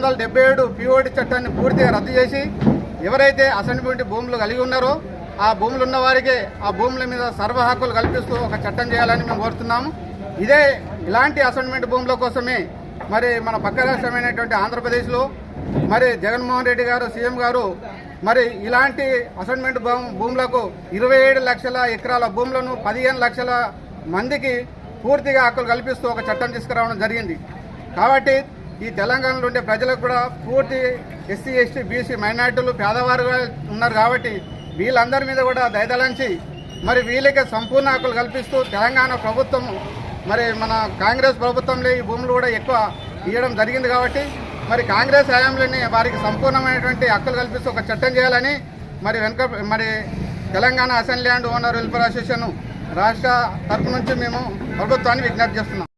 వందల డెబ్బై ఏడు పిఓడి చట్టాన్ని పూర్తిగా రద్దు చేసి ఎవరైతే అసైన్మెంట్ భూములు కలిగి ఉన్నారో ఆ భూములు ఉన్న వారికి ఆ భూముల మీద సర్వ హక్కులు కల్పిస్తూ ఒక చట్టం చేయాలని మేము కోరుతున్నాము. ఇదే ఇలాంటి అసైన్మెంట్ భూముల కోసమే మరి మన పక్క రాష్ట్రమైనటువంటి ఆంధ్రప్రదేశ్లో మరి జగన్మోహన్ రెడ్డి గారు సీఎం గారు మరి ఇలాంటి అసైన్మెంట్ భూములకు ఇరవై ఏడు లక్షల ఎకరాల భూములను పదిహేను లక్షల మందికి పూర్తిగా హక్కులు కల్పిస్తూ ఒక చట్టం తీసుకురావడం జరిగింది. కాబట్టి ఈ తెలంగాణలో ఉండే ప్రజలకు కూడా పూర్తి ఎస్సీ ఎస్టీ బీసీ మైనార్టీలు పేదవారు ఉన్నారు కాబట్టి వీళ్ళందరి మీద కూడా దయదలంచి మరి వీళ్ళకి సంపూర్ణ హక్కులు కల్పిస్తూ తెలంగాణ ప్రభుత్వం మరి మన కాంగ్రెస్ ప్రభుత్వంలో ఈ భూములు కూడా ఎక్కువ ఇవ్వడం జరిగింది కాబట్టి మరి కాంగ్రెస్ హయాంలోనే వారికి సంపూర్ణమైనటువంటి హక్కులు కల్పిస్తూ ఒక చట్టం చేయాలని మరి వెనుక మరి Telangana assembly and owner welfare association రాష్ట్ర తరపు నుంచి మేము ప్రభుత్వాన్ని విజ్ఞప్తి చేస్తున్నాం.